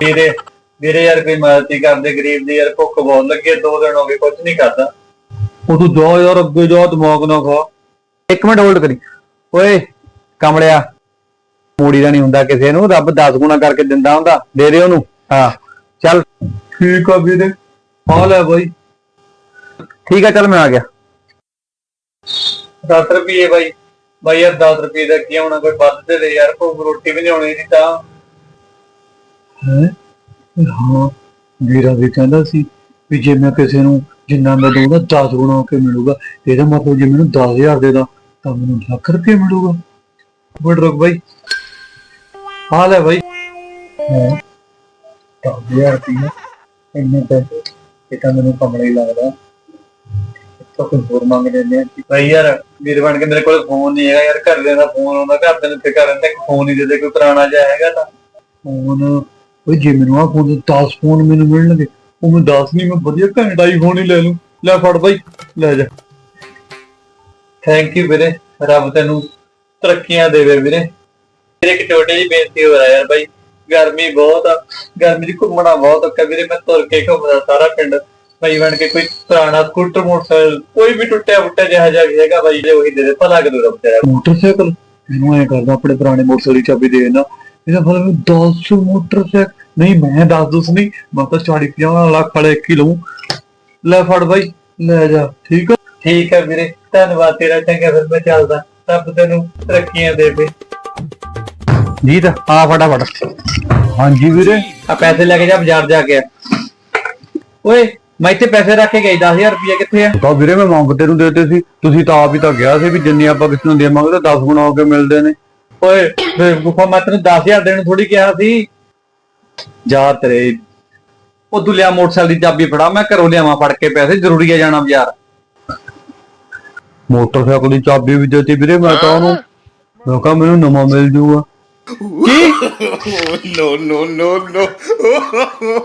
ਵੀਰੇ ਵੀਰੇ ਯਾਰ ਕੋਈ ਮਦਦ ਹੀ ਕਰਦੇ ਗਰੀਬ ਦੀ ਯਾਰ ਭੁੱਖ ਬਹੁਤ ਲੱਗੀ ਹੈ, ਦੋ ਦਿਨ ਹੋ ਗਏ ਕੁਝ ਨਹੀਂ ਖਾਦਾ ਉਹ ਤੂੰ ਜਾ ਯਾਰ ਅੱਗੇ ਜਾ ਦਿਮਾਗ ਨਾ ਖਾ। ਇੱਕ ਮਿੰਟ ਹੋਲਡ ਕਰੀ। ਓਏ ਕਮਲਿਆ। ਮੂੜੀ ਦਾ ਨਹੀਂ ਹੁੰਦਾ ਕਿਸੇ ਨੂੰ ਰੱਬ 10 ਗੁਣਾ ਕਰਕੇ ਦਿੰਦਾ ਹੁੰਦਾ ਦੇ ਦੇ ਉਹਨੂੰ। ਹਾਂ। ਚੱਲ। ਠੀਕ ਆ ਵੀਰੇ। ਆ ਲੈ ਬਾਈ। ਠੀਕ ਆ ਚੱਲ ਮੈਂ ਆ ਗਿਆ। 10 ਰੁਪਏ ਬਾਈ। ਬਾਈ ਯਾਰ 10 ਰੁਪਏ ਦਾ ਕੀ ਹੋਣਾ ਕੋਈ ਵੱਧ ਦੇ ਦੇ ਯਾਰ ਭੁੱਖ ਰੋਟੀ ਵੀ ਨਹੀਂ ਹੋਣੀ ਤਾਂ। ਹੈ? ਹਾਂ, ਵੀਰਾ ਵੀ ਕਹਿੰਦਾ ਸੀ ਵੀ ਜੇ ਮੈਂ ਕਿਸੇ ਨੂੰ ਜਿੰਨਾ ਮੈਂ ਦਊਂਗਾ 10 ਗੁਣਾ ਹੋ ਕੇ ਮਿਲੂਗਾ। ਇਹਦਾ ਮਤਲਬ ਜੇ ਮੈਨੂੰ 10000 ਦੇ ਤਾਂ ਮੈਨੂੰ ਲੱਖ ਰੁਪਏ ਮਿਲੂਗਾ। ਬੜ ਰੁਕ ਬਾਈ। ਆ ਲੈ ਬਾਈ। ਹੈ? 10000 ਰੁਪਏ। ਇੰਨੇ ਪੈਸੇ। ਇਹ ਤਾਂ ਮੈਨੂੰ ਕਮਲਾ ਹੀ ਲੱਗਦਾ। ਤਾਂ ਕੋਈ ਹੋਰ ਮੰਗ ਲੈਂਦੇ ਆ। ਬਾਈ ਯਾਰ, ਵੀਰ ਬਣ ਕੇ ਮੇਰੇ ਕੋਲ ਫੋਨ ਨਹੀਂ ਹੈਗਾ ਯਾਰ। ਘਰਦਿਆਂ ਦਾ ਫੋਨ ਆਉਂਦਾ ਘਰ ਦੇ ਨੂੰ ਤੇ ਕਰਨ ਤੇ ਫੋਨ ਹੀ ਦੇ ਦੇ, ਕੋਈ ਪੁਰਾਣਾ ਜਿਹਾ ਹੈਗਾ ਤਾਂ। ਫੋਨ ਓਏ ਜੇ ਮੈਨੂੰ ਆ ਫੋਨ 10 ਫੋਨ ਮੈਨੂੰ ਮਿਲਣਗੇ ਉਹ ਮੈਂ 10 ਨਹੀਂ ਮੈਂ ਵਧੀਆ ਘੰਟਾ ਹੀ ਫੋਨ ਹੀ ਲੈ ਲੂੰ ਲੈ ਫੜ ਬਾਈ ਲੈ ਜਾ। ਥੈਂਕ ਯੂ ਵੀਰੇ ਰੱਬ ਤੈਨੂੰ ਤਰੱਕੀਆਂ ਦੇਵੇ ਵੀਰੇ। ਵੀਰੇ ਇੱਕ ਛੋਟੀ ਜਿਹੀ ਬੇਨਤੀ ਹੋ ਰਿਹਾ ਯਾਰ ਬਾਈ ਗਰਮੀ ਬਹੁਤ ਆ ਗਰਮੀ ਦੀ ਘੁੰਮਣਾ ਬਹੁਤ ਔਖਾ ਵੀਰੇ ਮੈਂ ਤੁਰ ਕੇ ਘੁੰਮਦਾ ਸਾਰਾ ਪਿੰਡ। ਬਾਈ ਬਣ ਕੇ ਕੋਈ ਪੁਰਾਣਾ ਸਕੂਟਰ ਮੋਟਰਸਾਈਕਲ ਕੋਈ ਵੀ ਟੁੱਟਿਆ ਫੁੱਟਿਆ ਜਿਹਾ ਜਿਹਾ ਵੀ ਹੈਗਾ ਬਾਈ ਜੇ ਉਹੀ ਦੇ ਦੇ ਭਲਾ ਕਿ ਦੂਰ ਵਿਚਾਰਾ ਮੋਟਰਸਾਈਕਲ? ਇਹਨੂੰ ਐ ਕਰਦਾ ਆਪਣੇ ਪੁਰਾਣੇ ਮੋਟਰਸਾਈਕਲ ਦੀ ਚਾਬੀ ਦੇ ਦੇਣਾ। ਇਹਦਾ ਮਤਲਬ 10 ਮੋਟਰਸਾਈਕਲ ਨਹੀਂ ਮੈਂ 10 ਦਸ ਨਹੀਂ ਮੈਂ ਤਾਂ 40 50 ਲੱਖ ਵਾਲੇ ਇੱਕ ਹੀ ਲਊਂ। ਲੈ ਫੜ ਬਾਈ ਲੈ ਜਾ ਠੀਕ ਆ? ਠੀਕ ਹੈ ਵੀਰੇ ਧੰਨਵਾਦ ਤੇਰਾ ਚੰਗਾ ਫਿਰ ਮੈਂ ਚੱਲਦਾ। ਰੱਬ ਤੈਨੂੰ ਤਰੱਕੀਆਂ ਦੇਵੇ। ਜੀਤ ਆ ਫਟਾਫਟ। ਹਾਂਜੀ ਵੀਰੇ। ਆ ਪੈਸੇ ਲੈ ਕੇ ਜਾ ਬਾਜ਼ਾਰ ਜਾ ਕੇ ਆ। ਓਏ ਮੈਂ ਇੱਥੇ ਪੈਸੇ ਰੱਖ ਕੇ ਗਈ 10000 ਰੁਪਏ ਕਿੱਥੇ ਆ? ਤਾਂ ਵੀਰੇ ਮੈਂ ਮੰਗ ਤੈਨੂੰ ਦੇਤੇ ਸੀ। ਤੁਸੀਂ ਤਾਂ ਆਪ ਹੀ ਤਾਂ ਗਿਆ ਸੀ ਵੀ ਜਿੰਨੀ ਆਪਾਂ ਕਿਸੇ ਨੂੰ ਦੇਵਾਂਗੇ ਤਾਂ 10 ਗੁਣਾ ਹੋ ਕੇ ਮਿਲਦੇ ਨੇ। ਓਏ ਬੇਵਕੂਫਾ ਮੈਂ ਤੈਨੂੰ 10000 ਦੇਣ ਨੂੰ ਥੋੜੀ ਕਿਹਾ ਸੀ। ਜਾ ਤੇਰੇ ਉਹ ਤੂੰ ਲਿਆ ਮੋਟਰਸਾਈਕਲ ਦੀ ਚਾਬੀ ਫੜਾ ਮੈਂ ਘਰੋਂ ਲਿਆਵਾਂ ਫੜ ਕੇ ਪੈਸੇ ਜ਼ਰੂਰੀ ਆ ਜਾਣਾ ਬਾਜ਼ਾਰ। ਮੋਟਰਸਾਈਕਲ ਦੀ ਚਾਬੀ ਵੀ ਦਿੱਤੀ ਵੀਰੇ ਮੈਂ ਤਾਂ ਉਹਨੂੰ। ਮੈਂ ਕਿਹਾ ਮੈਨੂੰ ਨਵਾਂ ਮਿਲ ਜੂਗਾ। ਕੀ? no, no, no, no.